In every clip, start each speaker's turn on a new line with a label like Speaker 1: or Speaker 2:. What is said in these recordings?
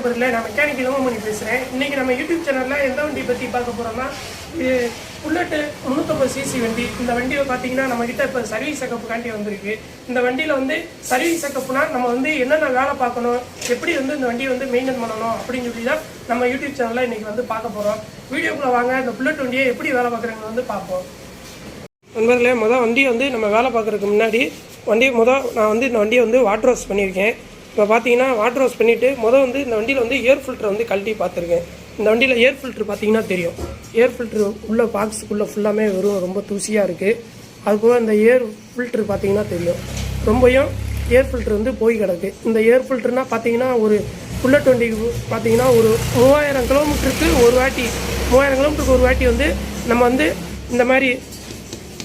Speaker 1: நண்பர்களே நான் மெக்கானிக் இளமணி பேசுகிறேன் இன்னைக்கு நம்ம யூடியூப் சேனலில் எந்த வண்டி பற்றி பார்க்க போகிறோம்னா இது புல்லட்டு முந்நூற்றம்பது சிசி வண்டி. இந்த வண்டியை பார்த்தீங்கன்னா நம்மக்கிட்ட இப்போ சர்வீஸ் செக்கப்புக்காண்டி வந்திருக்கு. இந்த வண்டியில் வந்து சர்வீஸ் செக்கப்புனா நம்ம வந்து என்னென்ன வேலை பார்க்கணும் எப்படி வந்து இந்த வண்டியை வந்து மெயின்டைன் பண்ணணும் அப்படின்னு சொல்லி தான் நம்ம யூடியூப் சேனலில் இன்றைக்கி வந்து பார்க்க போகிறோம் வீடியோக்குள்ளே வாங்க இந்த புல்லட் வண்டியை எப்படி வேலை பார்க்குறாங்க வந்து பார்ப்போம். நண்பர்களே மொதல் வண்டி வந்து நம்ம வேலை பார்க்குறதுக்கு முன்னாடி வண்டி மொதல் நான் வந்து இந்த வண்டியை வந்து வாட்டர் வாஷ் பண்ணியிருக்கேன். இப்போ பார்த்தீங்கன்னா வாட்டர் வாஷ் பண்ணிவிட்டு மொதல் வந்து இந்த வண்டியில் வந்து ஏர் ஃபில்டர் வந்து கழட்டி பார்த்துருக்கேன். இந்த வண்டியில் ஏர் ஃபில்ட்ரு பார்த்தீங்கன்னா தெரியும். ஏர் ஃபில்ட்ரு உள்ள பாக்ஸுக்குள்ளே ஃபுல்லாமே வெறும் ரொம்ப தூசியாக இருக்குது அதுபோக இந்த ஏர் ஃபில்ட்ரு பார்த்தீங்கன்னா தெரியும். ரொம்பையும் ஏர் ஃபில்ட்ரு வந்து போய் கிடக்கு. இந்த ஏர் ஃபில்டர்னா பார்த்தீங்கன்னா ஒரு புல்லட் வண்டிக்கு பார்த்தீங்கன்னா ஒரு மூவாயிரம் கிலோமீட்டருக்கு ஒரு வாட்டி மூவாயிரம் கிலோமீட்டருக்கு ஒரு வாட்டி வந்து நம்ம வந்து இந்த மாதிரி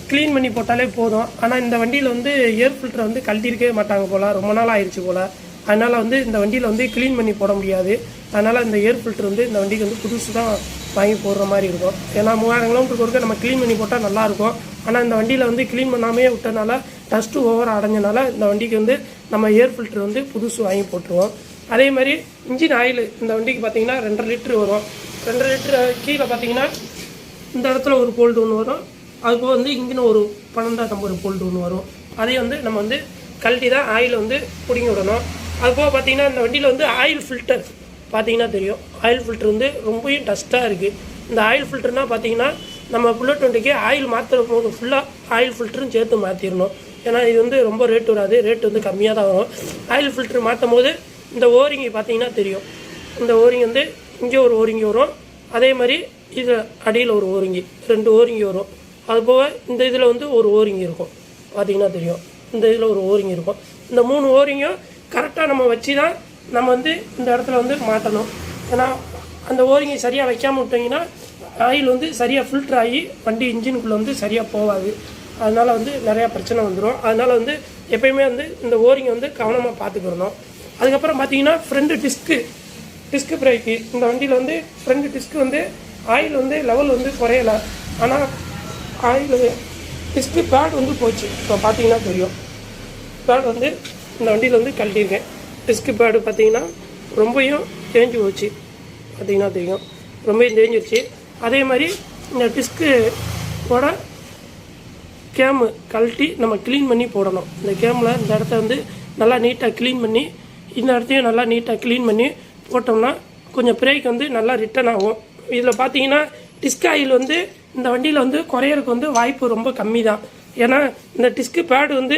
Speaker 1: க்ளீன் பண்ணி போட்டாலே போதும். ஆனால் இந்த வண்டியில் வந்து ஏர் ஃபில்டரை வந்து கழட்டியிருக்கவே மாட்டாங்க போல். ரொம்ப நாள் ஆயிடுச்சு போல். அதனால் வந்து இந்த வண்டியில் வந்து க்ளீன் பண்ணி போட முடியாது. அதனால் இந்த ஏர் ஃபில்ட்ரு வந்து இந்த வண்டிக்கு வந்து புதுசு தான் வாங்கி போடுற மாதிரி இருக்கும். ஏன்னா மூவாயிரம் கிலோமீட்டருக்கு ஒருக்க நம்ம க்ளீன் பண்ணி போட்டால் நல்லாயிருக்கும் ஆனால் இந்த வண்டியில் வந்து க்ளீன் பண்ணாமே விட்டனால டஸ்ட்டு ஓவர் அடைஞ்சனால இந்த வண்டிக்கு வந்து நம்ம ஏர் ஃபில்ட்ரு வந்து புதுசு வாங்கி போட்டுருவோம். அதே மாதிரி இன்ஜின் ஆயில் இந்த வண்டிக்கு பார்த்தீங்கன்னா ரெண்டரை லிட்டரு வரும். ரெண்டரை லிட்டரு கீழே பார்த்தீங்கன்னா இந்த இடத்துல ஒரு போல்டு ஒன்று வரும். அதுக்கு வந்து இங்கின ஒரு பன்னெண்டாம் நம்பர் போல்டு ஒன்று வரும். அதே வந்து நம்ம வந்து கழட்டி தான் ஆயில் வந்து பிடிங்கி விடணும். அதுபோக பார்த்தீங்கன்னா இந்த வண்டியில் வந்து ஆயில் ஃபில்டர் பார்த்தீங்கன்னா தெரியும். ஆயில் ஃபில்டர் வந்து ரொம்பவும் டஸ்ட்டாக இருக்குது இந்த ஆயில் ஃபில்டர்னால் பார்த்தீங்கன்னா நம்ம புல்லட் வண்டிக்கு ஆயில் மாற்றுற போது ஃபுல்லாக ஆயில் ஃபில்டரும் சேர்த்து மாற்றிடணும் ஏன்னா இது வந்து ரொம்ப ரேட் வராது. ரேட் வந்து கம்மியாக தான் வரும். ஆயில் ஃபில்டர் மாற்றும் போது இந்த ஓரிங்கி பார்த்தீங்கன்னா தெரியும். இந்த ஓரிங் வந்து இங்கே ஒரு ஓரிங்கி வரும். அதே மாதிரி இது அடியில் ஒரு ஓரிங்கி ரெண்டு ஓரிங்கி வரும். அதுபோக இந்த இதில் வந்து ஒரு ஓரிங்கி இருக்கும். பார்த்தீங்கன்னா தெரியும். இந்த இதில் ஒரு ஓரிங்கி இருக்கும். இந்த மூணு ஓரிங்கும் கரெக்டாக நம்ம வச்சு தான் நம்ம வந்து இந்த இடத்துல வந்து மாட்டணும் ஏன்னா அந்த ஓரிங்கை சரியாக வைக்காமல் விட்டிங்கன்னா ஆயில் வந்து சரியாக ஃபில்டர் ஆகி வண்டி இன்ஜினுக்குள்ளே வந்து சரியாக போகாது. அதனால் வந்து நிறையா பிரச்சனை வந்துடும் அதனால் வந்து எப்பயுமே வந்து இந்த ஓரிங்கை வந்து கவனமாக பார்த்துக்கிடணும் அதுக்கப்புறம் பார்த்தீங்கன்னா ஃப்ரண்ட் டிஸ்க்கு டிஸ்க்கு பிரேக்கு இந்த வண்டியில் வந்து ஃப்ரண்ட் டிஸ்க்கு வந்து ஆயில் வந்து லெவல் வந்து குறையலை. ஆனால் ஆயில் டிஸ்க்கு பேட் வந்து போச்சு. இப்போ பார்த்தீங்கன்னா தெரியும். பேட் வந்து இந்த வண்டியில் வந்து கழட்டியிருக்கேன் டிஸ்க் பேடு பார்த்தீங்கன்னா ரொம்பையும் தேஞ்சு போச்சு. பார்த்தீங்கன்னா தெரியும். ரொம்பையும் தேஞ்சிருச்சு அதே மாதிரி இந்த டிஸ்க்கு ஓட கேமு கழட்டி நம்ம க்ளீன் பண்ணி போடணும். இந்த கேமில் இந்த இடத்த வந்து நல்லா நீட்டாக க்ளீன் பண்ணி இந்த இடத்தையும் நல்லா நீட்டாக க்ளீன் பண்ணி போட்டோம்னா கொஞ்சம் பிரேக் வந்து நல்லா ரிட்டர்ன் ஆகும். இதில் பார்த்தீங்கன்னா டிஸ்க் ஆயில் வந்து இந்த வண்டியில் வந்து குறையறதுக்கு வந்து வாய்ப்பு ரொம்ப கம்மி தான் ஏன்னா இந்த டிஸ்க்கு பேடு வந்து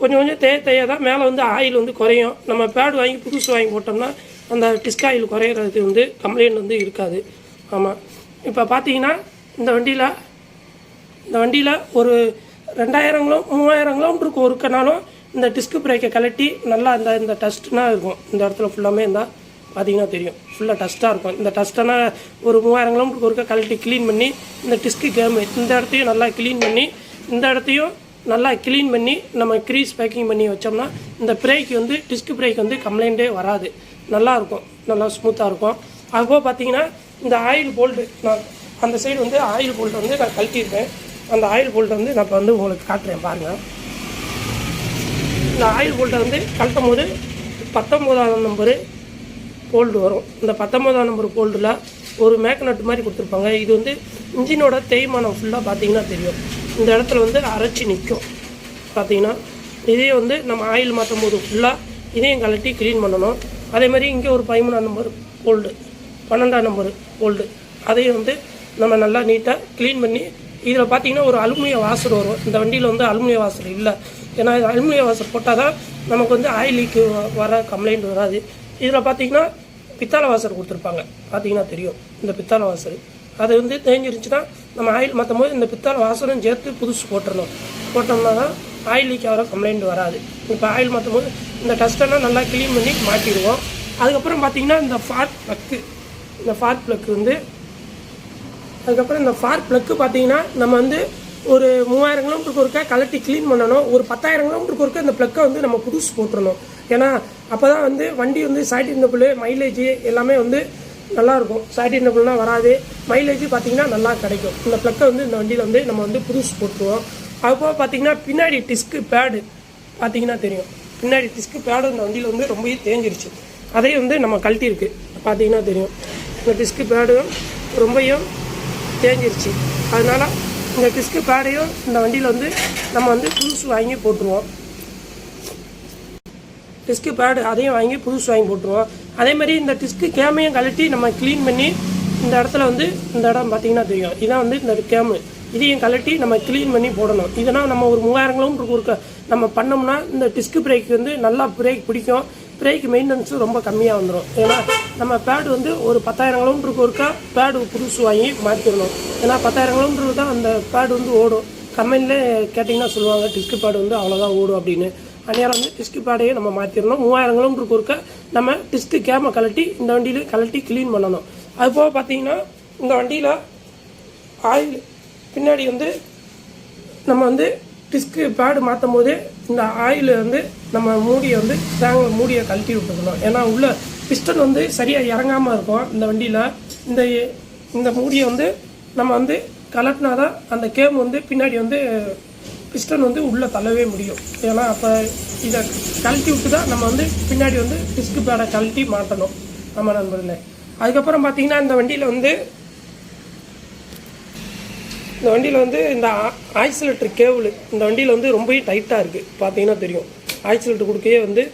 Speaker 1: கொஞ்சம் கொஞ்சம் தேய தேய தான். மேலே வந்து ஆயில் வந்து குறையும். நம்ம பேடு வாங்கி புதுசு வாங்கி போட்டோம்னா அந்த டிஸ்க் ஆயில் குறையிறது வந்து கம்ப்ளைண்ட் வந்து இருக்காது. ஆமாம் இப்போ பார்த்தீங்கன்னா இந்த வண்டியில் இந்த வண்டியில் ஒரு ரெண்டாயிரம் கிலோ மூவாயிரம் கிலோமீட்டருக்கு ஒருக்கனாலும் இந்த டிஸ்க் பிரேக்கை கழட்டி நல்லா இந்த இந்த டஸ்ட்னா இருக்கும். இந்த இடத்துல ஃபுல்லாமே இருந்தால் பார்த்தீங்கன்னா தெரியும். ஃபுல்லாக டஸ்ட்டாக இருக்கும். இந்த டஸ்ட்டனா ஒரு மூவாயிரம் கிலோமீட்டருக்கு ஒருக்க கழட்டி க்ளீன் பண்ணி இந்த டிஸ்க்கு கேமு இந்த இடத்தையும் நல்லா க்ளீன் பண்ணி இந்த இடத்தையும் நல்லா க்ளீன் பண்ணி நம்ம க்ரீஸ் பேக்கிங் பண்ணி வச்சோம்னா இந்த பிரேக் வந்து டிஸ்க் பிரேக் வந்து கம்ப்ளைண்ட்டே வராது. நல்லா இருக்கும். நல்லா ஸ்மூத்தாக இருக்கும். அதுபோக பார்த்தீங்கன்னா இந்த ஆயில் போல்டு நான் அந்த சைடு வந்து ஆயில் போல்ட் வந்து நான் கழட்டியிருப்பேன் அந்த ஆயில் போல்ட்டை வந்து நான் இப்போ வந்து உங்களுக்கு காட்டுறேன் பாருங்கள் இந்த ஆயில் போல்ட்டை வந்து கழட்டும் போது பத்தொம்போதாம் நம்பரு போல்டு வரும். இந்த பத்தொம்போதாம் நம்பர் போல்டில் ஒரு மேக்னட் மாதிரி கொடுத்துருப்பாங்க. இது வந்து இன்ஜினோட தேய்மானம் ஃபுல்லாக பார்த்தீங்கன்னா தெரியும். இந்த இடத்துல வந்து அரைச்சி நிற்கும் பார்த்தீங்கன்னா இதே வந்து நம்ம ஆயில் மாற்றும் போது ஃபுல்லாக இதையும் கழட்டி க்ளீன் பண்ணணும். அதே மாதிரி இங்கே ஒரு பதிமூணாம் நம்பர் போல்டு பன்னெண்டாம் நம்பர் போல்டு அதையும் வந்து நம்ம நல்லா நீட்டாக க்ளீன் பண்ணி இதில் பார்த்தீங்கன்னா ஒரு அலுமினிய வாசர் வரும். இந்த வண்டியில் வந்து அலுமினிய வாசர் இல்லை. ஏன்னா இது அலுமினிய வாசர் போட்டால் தான் நமக்கு வந்து ஆயில் லீக்கு வர கம்ப்ளைண்ட் வராது. இதில் பார்த்தீங்கன்னா பித்தாள வாசர் கொடுத்துருப்பாங்க. பார்த்தீங்கன்னா தெரியும். இந்த பித்தாள வாசர் அது வந்து தேஞ்சிருச்சுன்னா நம்ம ஆயில் மாற்றும் போது இந்த பித்தாளை வாசனம் சேர்த்து புதுசு போட்டுடணும் போட்டோம்னா தான் ஆயில் லீக் ஆகிற கம்ப்ளைண்ட் வராது. இப்போ ஆயில் மாற்றும் போது இந்த டஸ்ட்டெல்லாம் நல்லா க்ளீன் பண்ணி மாட்டிடுவோம். அதுக்கப்புறம் பார்த்தீங்கன்னா இந்த ஃபார்ட் ப்ளக்கு இந்த ஃபார்ட் ப்ளக்கு வந்து அதுக்கப்புறம் இந்த ஃபார்ட் ப்ளக்கு பார்த்தீங்கன்னா நம்ம வந்து ஒரு மூவாயிரம் கிலோமீட்டருக்கு ஒருக்கா கலட்டி க்ளீன் பண்ணணும். ஒரு பத்தாயிரம் கிலோமீட்டருக்கு ஒருக்கா இந்த ப்ளக்கை வந்து நம்ம புதுசு போட்டுடணும் ஏன்னா அப்போ தான் வந்து வண்டி வந்து சைட் இருந்தபுள் மைலேஜ் எல்லாமே வந்து நல்லாயிருக்கும். சைட் இருந்தபுள்லாம் வராது. மைலேஜ் பார்த்தீங்கன்னா நல்லா கிடைக்கும். இந்த ப்ளக்கை வந்து இந்த வண்டியில் வந்து நம்ம வந்து புதுசு போட்டுருவோம். அதுபோக பார்த்தீங்கன்னா பின்னாடி டிஸ்க்கு பேடு பார்த்தீங்கன்னா தெரியும். பின்னாடி டிஸ்க்கு பேடு இந்த வண்டியில் வந்து ரொம்பவே தேஞ்சிருச்சு. அதையும் வந்து நம்ம கழட்டியிருக்கு. பார்த்தீங்கன்னா தெரியும். இந்த டிஸ்க்கு பேடும் ரொம்பையும் தேஞ்சிருச்சு. அதனால் இந்த டிஸ்க்கு பேடையும் இந்த வண்டியில் வந்து நம்ம வந்து புதுசு வாங்கி போட்டுருவோம். டிஸ்க்கு பேடு அதையும் வாங்கி புதுசு வாங்கி போட்டுருவோம். அதே மாதிரி இந்த டிஸ்க்கு கேமையும் கழட்டி நம்ம க்ளீன் பண்ணி இந்த இடத்துல வந்து இந்த இடம் பார்த்தீங்கன்னா தெரியும். இதான் வந்து இந்த கேமு இதையும் கழட்டி நம்ம க்ளீன் பண்ணி போடணும். இதனால் நம்ம ஒரு மூவாயிரம் கிலோமீட்டருக்கு ஒருக்க நம்ம பண்ணோம்னா இந்த டிஸ்க் பிரேக் வந்து நல்லா பிரேக் பிடிக்கும். பிரேக் மெயின்டெனன்ஸும் ரொம்ப கம்மியாக வந்துடும் ஏன்னா நம்ம பேடு வந்து ஒரு பத்தாயிரம் கிலோமீட்டருக்கு ஒருக்கா பேடு புதுசு வாங்கி மாற்றிடணும் ஏன்னா பத்தாயிரம் கிலோமீட்டருக்கு தான் அந்த பேடு வந்து ஓடும். கம்பெனிலே கேட்டிங்கன்னா சொல்லுவாங்க டிஸ்க் பேடு வந்து அவ்வளோதான் ஓடும் அப்படின்னு. அந்நேரம் வந்து டிஸ்க் பேடையை நம்ம மாற்றிடணும் மூவாயிரம் கிலோமீட்டருக்கு ஒருக்க நம்ம டிஸ்க்கு கேமை கழட்டி இந்த வண்டியில் கழட்டி க்ளீன் பண்ணணும். அது போக பார்த்தீங்கன்னா இந்த வண்டியில் ஆயில் பின்னாடி வந்து நம்ம வந்து டிஸ்க்கு பேடு மாற்றும் போது இந்த ஆயில் வந்து நம்ம மூடியை வந்து டேங்க் மூடியை கழட்டி விட்டுக்கணும். ஏன்னா உள்ள பிஸ்டன் வந்து சரியாக இறங்காமல் இருக்கும் இந்த வண்டியில். இந்த இந்த மூடியை வந்து நம்ம வந்து கலட்டினா தான் அந்த கேம் வந்து பின்னாடி வந்து பிஸ்டன் வந்து உள்ளே தள்ளவே முடியும். ஏன்னா அப்போ இதை கழட்டி விட்டு தான் நம்ம வந்து பின்னாடி வந்து டிஸ்க் பேடை கழட்டி மாட்டணும் நம்ம நண்பர்களே. அதுக்கப்புறம் பார்த்தீங்கன்னா இந்த வண்டியில் வந்து இந்த வண்டியில் வந்து இந்த ஆக்சிலேட்டர் கேபிள் இந்த வண்டியில் வந்து ரொம்பவே டைட்டாக இருக்குது பார்த்தீங்கன்னா தெரியும். ஆக்சிலேட்டர் கொடுக்கவே வந்து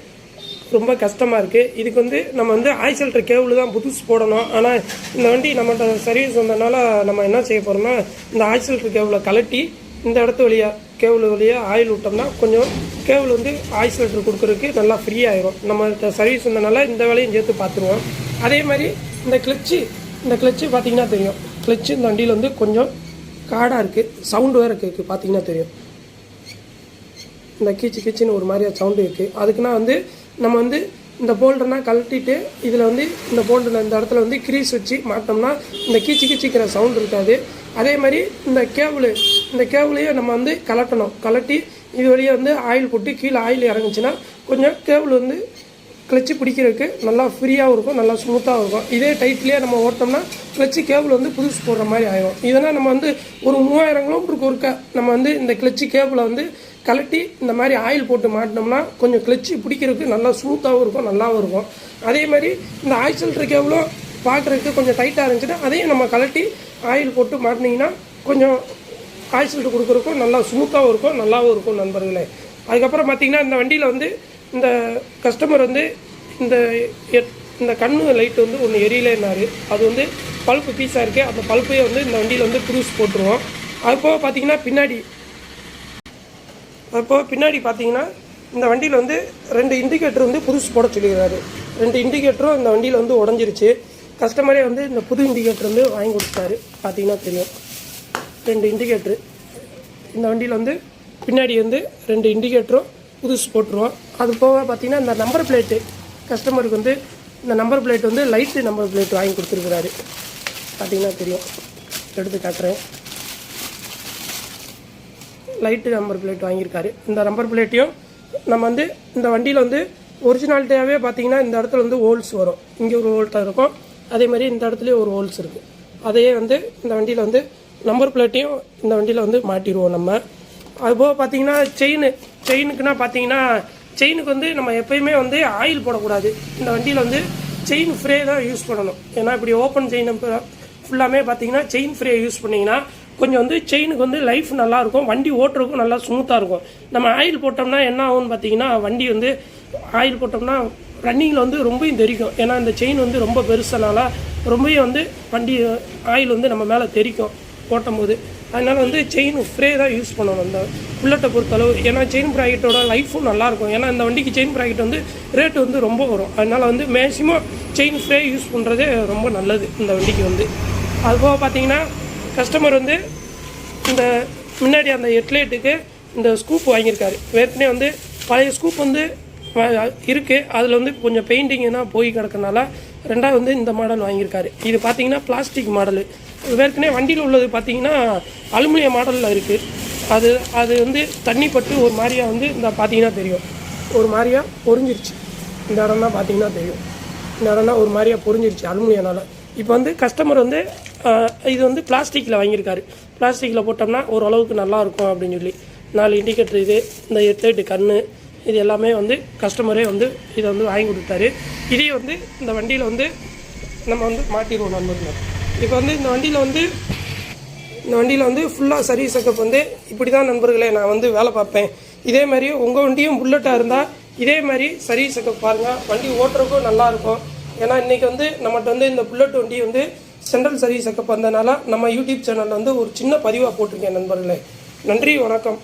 Speaker 1: ரொம்ப கஷ்டமாக இருக்குது இதுக்கு வந்து நம்ம வந்து ஆக்சிலேட்டர் கேபிள் தான் புதுசு போடணும். ஆனால் இந்த வண்டி நம்மகிட்ட சர்வீஸ் வந்ததுனால நம்ம என்ன செய்ய போகிறோம்னா இந்த ஆக்சிலேட்டர் கேபிளை கலட்டி இந்த இடத்து வழியாக கேபிள் வழியாக ஆயில் விட்டோம்னா கொஞ்சம் கேபிள் வந்து ஆக்சிலேட்டர் கொடுக்குறதுக்கு நல்லா ஃப்ரீ ஆயிரும். நம்ம சர்வீஸ் வந்ததுனால இந்த வேலையும் சேர்த்து பார்த்துருவோம். அதே மாதிரி இந்த கிளச்சு இந்த கிளச்சு பார்த்தீங்கன்னா தெரியும். கிளச்சு இந்த வண்டியில் வந்து கொஞ்சம் காடாக இருக்குது சவுண்டு வேறு இருக்குது பார்த்தீங்கன்னா தெரியும். இந்த கீச்சு கீச்சுன்னு ஒரு மாதிரியாக சவுண்டு இருக்குது அதுக்குன்னா வந்து நம்ம வந்து இந்த போல்டர்னால் கழட்டிட்டு இதில் வந்து இந்த போல்டரில் இந்த இடத்துல வந்து கிரீஸ் வச்சு மாட்டோம்னா இந்த கீச்சு கீச்சிக்கிற சவுண்ட் இருக்காது. அதே மாதிரி இந்த கேபிள் இந்த கேபிளையும் நம்ம வந்து கலட்டணும். கலட்டி இது வழியாக வந்து ஆயில் போட்டு கீழே ஆயில் இறங்குச்சுன்னா கொஞ்சம் கேபிள் வந்து கிளச்சு பிடிக்கிறதுக்கு நல்லா ஃப்ரீயாகவும் இருக்கும் நல்லா ஸ்மூத்தாகவும் இருக்கும். இதே டைட்லேயே நம்ம ஓட்டோம்னா கிளச்சு கேபிள் வந்து புதுசு போடுற மாதிரி ஆகிடும் இதனால் நம்ம வந்து ஒரு மூவாயிரம் கிலோமீட்டருக்கு ஒருக்க நம்ம வந்து இந்த கிளச்சு கேபிளை வந்து கலட்டி இந்த மாதிரி ஆயில் போட்டு மாட்டினோம்னா கொஞ்சம் கிளச்சு பிடிக்கிறதுக்கு நல்லா ஸ்மூத்தாகவும் இருக்கும் நல்லாவும் இருக்கும். அதே மாதிரி இந்த ஆக்சிலேட்டர் கேபிளும் பார்க்குறதுக்கு கொஞ்சம் டைட்டாக இருந்துச்சுன்னா அதையும் நம்ம கலட்டி ஆயில் போட்டு மாட்டினீங்கன்னா கொஞ்சம் காய்ச்சல் கொடுக்குறக்கும் நல்லா ஸ்மூத்தாகவும் இருக்கும் நல்லாவும் இருக்கும் நண்பர்களே. அதுக்கப்புறம் பார்த்தீங்கன்னா இந்த வண்டியில் வந்து இந்த கஸ்டமர் வந்து இந்த இந்த கண்ணு லைட் வந்து ஒன்று எரியலைன்னாரு. அது வந்து பல்ப்பு பீஸாக இருக்குது அந்த பல்ப்பையே வந்து இந்த வண்டியில் வந்து புதுசு போட்டுருவோம். அதுபோக பார்த்தீங்கன்னா பின்னாடி அதுபோக பின்னாடி பார்த்தீங்கன்னா இந்த வண்டியில் வந்து ரெண்டு இண்டிகேட்டர் வந்து புதுசு போட சொல்லியிருக்காரு ரெண்டு இண்டிகேட்டரும் இந்த வண்டியில் வந்து உடஞ்சிருச்சு. கஸ்டமரே வந்து இந்த புது இண்டிகேட்டர் வந்து வாங்கி கொடுத்தாரு பார்த்தீங்கன்னா தெரியும். ரெண்டு இண்டிகேட்ரு இந்த வண்டியில் வந்து பின்னாடி வந்து ரெண்டு இண்டிகேட்டரும் புதுசு போட்டுருவோம். அது போக பார்த்தீங்கன்னா இந்த நம்பர் பிளேட்டு கஸ்டமருக்கு வந்து இந்த நம்பர் பிளேட் வந்து லைட்டு நம்பர் பிளேட் வாங்கி கொடுத்துருக்குறாரு. பார்த்தீங்கன்னா தெரியும். எடுத்து காட்டுறேன். லைட்டு நம்பர் பிளேட் வாங்கியிருக்காரு. இந்த நம்பர் பிளேட்டையும் நம்ம வந்து இந்த வண்டியில் வந்து ஒரிஜினாலிட்டியாகவே பார்த்தீங்கன்னா இந்த இடத்துல வந்து ஹோல்ஸ் வரும். இங்கே ஒரு ஹோல்ட்டாக இருக்கும். அதே மாதிரி இந்த இடத்துலையும் ஒரு ஹோல்ஸ் இருக்குது அதையே வந்து இந்த வண்டியில் வந்து நம்பர் பிளேட்டையும் இந்த வண்டியில் வந்து மாட்டிடுவோம் நம்ம. அதுபோக பார்த்தீங்கன்னா செயின் செயினுக்குன்னா பார்த்தீங்கன்னா செயினுக்கு வந்து நம்ம எப்பயுமே வந்து ஆயில் போடக்கூடாது. இந்த வண்டியில் வந்து செயின் ஃப்ரே தான் யூஸ் பண்ணணும். ஏன்னா இப்படி ஓப்பன் செயின் ஃபுல்லாமே பார்த்தீங்கன்னா செயின் ஃப்ரே யூஸ் பண்ணிங்கன்னா கொஞ்சம் வந்து செயினுக்கு வந்து லைஃப் நல்லாயிருக்கும் வண்டி ஓட்டுறதுக்கும் நல்லா ஸ்மூத்தாக இருக்கும். நம்ம ஆயில் போட்டோம்னா என்ன ஆகும்னு பார்த்தீங்கன்னா வண்டி வந்து ஆயில் போட்டோம்னா ரன்னிங்கில் வந்து ரொம்பவும் தெரிக்கும். ஏன்னா இந்த செயின் வந்து ரொம்ப பெருசனால ரொம்பவும் வந்து வண்டி ஆயில் வந்து நம்ம மேலே தெரிக்கும். ஓட்டும் போது அதனால் வந்து செயின் ஃப்ரே தான் யூஸ் பண்ணணும் அந்த புல்லட்டை பொறுத்தளவு. ஏன்னா செயின் ப்ராக்கெட்டோட லைஃபும் நல்லாயிருக்கும் ஏன்னா இந்த வண்டிக்கு செயின் ப்ராக்கெட் வந்து ரேட் வந்து ரொம்ப வரும். அதனால் வந்து மேக்ஸிமம் செயின் ஃப்ரே யூஸ் பண்ணுறதே ரொம்ப நல்லது இந்த வண்டிக்கு வந்து. அதுபோக பார்த்தீங்கன்னா கஸ்டமர் வந்து இந்த முன்னாடி அந்த ஹெட்லைட்டுக்கு இந்த ஸ்கூப் வாங்கியிருக்காரு. ஏற்கனவே வந்து பழைய ஸ்கூப் வந்து இருக்குது அதில் வந்து கொஞ்சம் பெயிண்டிங்னா போய் கிடக்கனால ரெண்டாவது வந்து இந்த மாடல் வாங்கியிருக்காரு. இது பார்த்தீங்கன்னா பிளாஸ்டிக் மாடலு ஏற்கனவே வண்டியில் உள்ளது பார்த்தீங்கன்னா அலுமினிய மாடலில் இருக்குது அது அது வந்து தண்ணி பட்டு ஒரு மாதிரியா வந்து இந்த பார்த்தீங்கன்னா தெரியும். ஒரு மாதிரியா பொறிஞ்சிருச்சு இந்த இடம் தான் பார்த்தீங்கன்னா தெரியும். இந்த இடம்னா ஒரு மாதிரியா பொறிஞ்சிருச்சு அலுமினியனால். இப்போ வந்து கஸ்டமர் வந்து இது வந்து பிளாஸ்டிக்கில் வாங்கியிருக்காரு. பிளாஸ்டிக்கில் போட்டோம்னா ஓரளவுக்கு நல்லா இருக்கும் அப்படின்னு சொல்லி. நாலு இண்டிகேட்டர் இது இந்த ஹெட்லைட்டு கண் இது எல்லாமே வந்து கஸ்டமரே வந்து இதை வந்து வாங்கி கொடுத்தாரு. இதே வந்து இந்த வண்டியில் வந்து நம்ம வந்து மாட்டிடுவோம் நண்பர்கள். இப்போ வந்து இந்த வண்டியில் வந்து இந்த வண்டியில் வந்து ஃபுல்லாக சர்வீஸ் செக்கப் வந்து இப்படி தான் நண்பர்களே நான் வந்து வேலை பார்ப்பேன். இதே மாதிரி உங்கள் வண்டியும் புல்லட்டாக இருந்தால் இதே மாதிரி சர்வீஸ் செக்கப் பாருங்கள் வண்டி ஓட்டுறதுக்கும் நல்லாயிருக்கும் ஏன்னா இன்றைக்கி வந்து நம்மகிட்ட வந்து இந்த புல்லட் வண்டி வந்து சென்ட்ரல் சர்வீஸ் செக்கப் வந்ததுனால நம்ம யூடியூப் சேனலில் வந்து ஒரு சின்ன பதிவாக போட்டிருக்கேன் நண்பர்களே. நன்றி வணக்கம்.